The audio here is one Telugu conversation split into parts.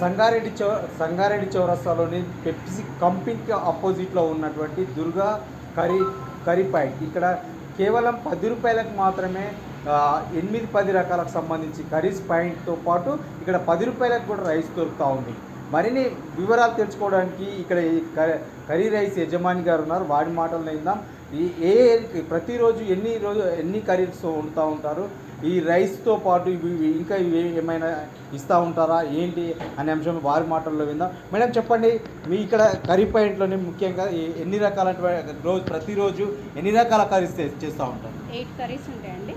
సంగారెడ్డి చౌ సంగారెడ్డి చౌరస్తాలోని పెప్సీ కంపెనీకి ఆపోజిట్లో ఉన్నటువంటి దుర్గా కర్రీ కర్రీ పాయింట్ ఇక్కడ కేవలం పది రూపాయలకు మాత్రమే ఎనిమిది పది రకాలకు సంబంధించి కర్రీస్ పాయింట్తో పాటు ఇక్కడ పది రూపాయలకు కూడా రైస్ దొరుకుతూ ఉంది. మరిన్ని వివరాలు తెలుసుకోవడానికి ఇక్కడ ఈ కర్రీ రైస్ యజమాని గారు ఉన్నారు. వాడి మాటలు విందాం. ఈ ఏ ఏ- ప్రతిరోజు ఎన్ని రోజు ఎన్ని కర్రీస్ వండుతూ ఉంటారు? ఈ రైస్తో పాటు ఇవి ఇంకా ఇవి ఏమైనా ఇస్తూ ఉంటారా? ఏంటి? అనే అంశం వారి మాటల్లో విందాం. మేడం చెప్పండి. మీ ఇక్కడ కర్రీ పాయింట్లోనే ముఖ్యంగా ఎన్ని రకాల రోజు ప్రతిరోజు ఎన్ని రకాల కర్రీస్ చేస్తూ ఉంటారు? ఎయిట్ కర్రీస్ ఉంటాయండి.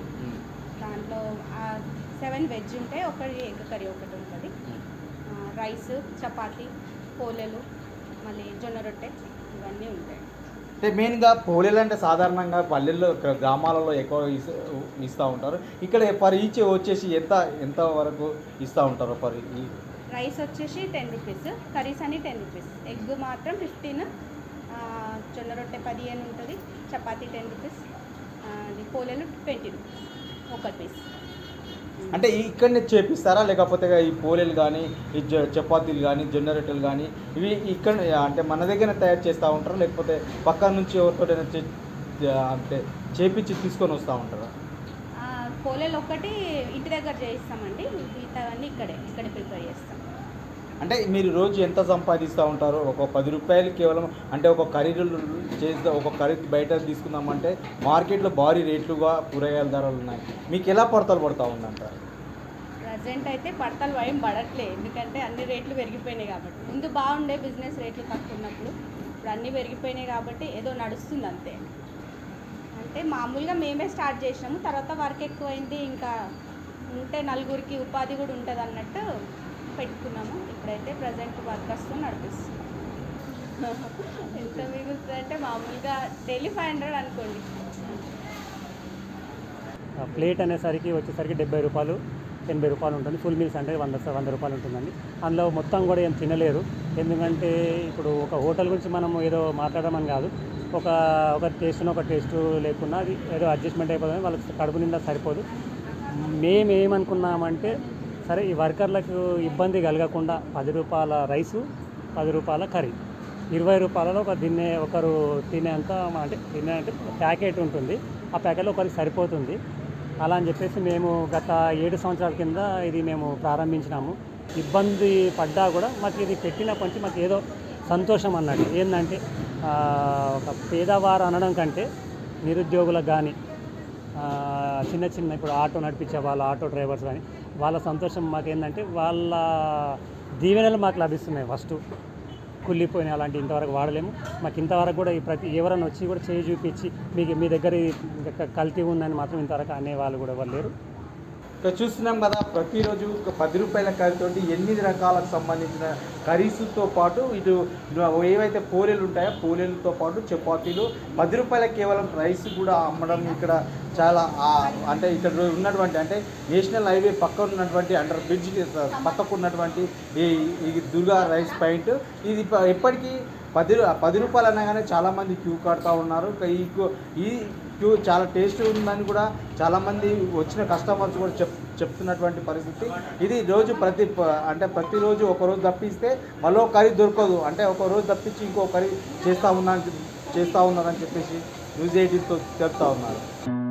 దాంట్లో సెవెన్ వెజ్ ఉంటాయి ఒకటి ఎగ్ కర్రీ ఒకటి ఉంటుంది. రైస్ చపాతి పోలేలు మళ్ళీ జొన్న రొట్టె ఇవన్నీ ఉంటాయి. అంటే మెయిన్గా పోలేలు అంటే సాధారణంగా పల్లెల్లో గ్రామాలలో ఎక్కువ ఇస్తూ ఉంటారు. ఇక్కడ పర్ ఈచ్ వచ్చేసి ఎంత ఎంత వరకు ఇస్తూ ఉంటారు పర్ ఈ- రైస్ వచ్చేసి టెన్ రూపీస్ కర్రీస్ అని టెన్ రూపీస్ ఎగ్ మాత్రం ఫిఫ్టీన్ జొన్న రొట్టె పదిహేను ఉంటుంది చపాతీ టెన్ రూపీస్ పోలేలు ట్వంటీ రూపీస్ ఒక పీస్ అంటే ఇక్కడనే చేపిస్తారా? లేకపోతే ఈ పోలేలు కానీ ఈ జ చపాతీలు కానీ జొన్న రొట్టెలు కానీ ఇవి ఇక్కడ అంటే మన దగ్గర తయారు చేస్తూ ఉంటారా? లేకపోతే పక్క నుంచి ఎవరితోటైనా చే- అంటే చేపించి తీసుకొని వస్తూ ఉంటారా? పోలేలు ఒక్కటి ఇంటి దగ్గర చేయిస్తామండి. మిగతావన్నీ ఇక్కడే ఇక్కడే ప్రిపేర్ చేస్తాం. అంటే మీరు రోజు ఎంత సంపాదిస్తూ ఉంటారు ఒక పది రూపాయలు కేవలం అంటే ఒక కర్రీ చేస్తే ఒక కర్రీ బయట తీసుకుందామంటే మార్కెట్లో భారీ రేట్లుగా కూరగాయల ధరలు ఉన్నాయి. మీకు ఎలా పడతలు పడతా ఉందంటారు ప్రజెంట్ అయితే పడతలు భయం పడట్లే. ఎందుకంటే అన్ని రేట్లు పెరిగిపోయినాయి కాబట్టి. ముందు బాగుండే బిజినెస్ రేట్లు తక్కువ ఉన్నప్పుడు ఇప్పుడు అన్నీ పెరిగిపోయినాయి కాబట్టి ఏదో నడుస్తుంది అంతే. అంటే మామూలుగా మేమే స్టార్ట్ చేసినాము. తర్వాత వర్క్ ఎక్కువైంది. ఇంకా ఉంటే నలుగురికి ఉపాధి కూడా ఉంటుంది అన్నట్టు పెట్టుకున్నాము. ఇప్పుడైతే ప్రజెంట్ వర్కర్స్తో నడిపిస్తున్నాం. ఎంత మిగులుతుంది అంటే మామూలుగా డైలీ ఫైవ్ హండ్రెడ్ అనుకోండి. ప్లేట్ అనేసరికి వచ్చేసరికి డెబ్బై రూపాయలు ఎనభై రూపాయలు ఉంటుంది. ఫుల్ మీల్స్ అంటే వంద వంద రూపాయలు ఉంటుందండి. అందులో మొత్తం కూడా ఏం తినలేరు. ఎందుకంటే ఇప్పుడు ఒక హోటల్ గురించి మనం ఏదో మాట్లాడమని కాదు. ఒక ఒక టేస్ట్ ఒక టేస్ట్ లేకున్నా అది ఏదో అడ్జస్ట్మెంట్ అయిపోతుంది. వాళ్ళకి కడుపు నిండా సరిపోదు. మేము ఏమనుకున్నామంటే సరే ఈ వర్కర్లకు ఇబ్బంది కలగకుండా పది రూపాయల రైసు పది రూపాయల కర్రీ. ఇరవై రూపాయలలో ఒక తినే ఒకరు తినేంత అంటే తినే అంటే ప్యాకెట్ ఉంటుంది. ఆ ప్యాకెట్లో ఒకరికి సరిపోతుంది. అలా అని చెప్పేసి మేము గత ఏడు సంవత్సరాల కింద ఇది మేము ప్రారంభించినాము. ఇబ్బంది పడ్డా కూడా మాకు ఇది పెట్టినప్పటి నుంచి మాకు ఏదో సంతోషం అన్నట్టు. ఏంటంటే ఒక పేదవారు అనడం కంటే నిరుద్యోగులకు కానీ చిన్న చిన్న ఇప్పుడు ఆటో నడిపించే వాళ్ళ ఆటో డ్రైవర్స్ కానీ వాళ్ళ సంతోషం మాకేంటంటే వాళ్ళ దీవెనలు మాకు లభిస్తున్నాయి ఫస్ట్. కుళ్ళిపోయినాయి అలాంటి ఇంతవరకు వాడలేము. మాకు ఇంతవరకు కూడా ఈ ప్రతి ఎవరైనా వచ్చి కూడా చేయి చూపించి మీకు మీ దగ్గర కల్తీ ఉందని మాత్రం ఇంతవరకు అనే వాళ్ళు కూడా ఎవరు లేరు. ఇక్కడ చూస్తున్నాం కదా ప్రతిరోజు ఒక పది రూపాయల కర్రీతోటి ఎనిమిది రకాలకు సంబంధించిన కర్రీస్తో పాటు ఇటు ఏవైతే పోలేలు ఉంటాయో పోలేలతో పాటు చపాతీలు పది రూపాయల కేవలం రైస్ కూడా అమ్మడం ఇక్కడ చాలా అంటే ఇక్కడ ఉన్నటువంటి అంటే నేషనల్ హైవే పక్క ఉన్నటువంటి అండర్ బ్రిడ్జ్ పక్కకు ఉన్నటువంటి ఈ ఈ దుర్గా రైస్ పాయింట్. ఇది ఎప్పటికీ పది రూ- పది రూపాయలు అనగానే చాలామంది క్యూ కడతా ఉన్నారు. ఈ ఈ క్యూ చాలా టేస్ట్ ఉందని కూడా చాలామంది వచ్చిన కస్టమర్స్ కూడా చెప్ చెప్తున్నటువంటి పరిస్థితి. ఇది రోజు ప్రతి ప- అంటే ప్రతిరోజు ఒక రోజు తప్పిస్తే మళ్ళీ కర్రీ దొరకదు. అంటే ఒక రోజు తప్పించి ఇంకో కర్రీ చేస్తూ ఉన్నా చేస్తూ ఉన్నారని చెప్పేసి న్యూస్ ఎయిటీన్తో చెప్తా ఉన్నారు.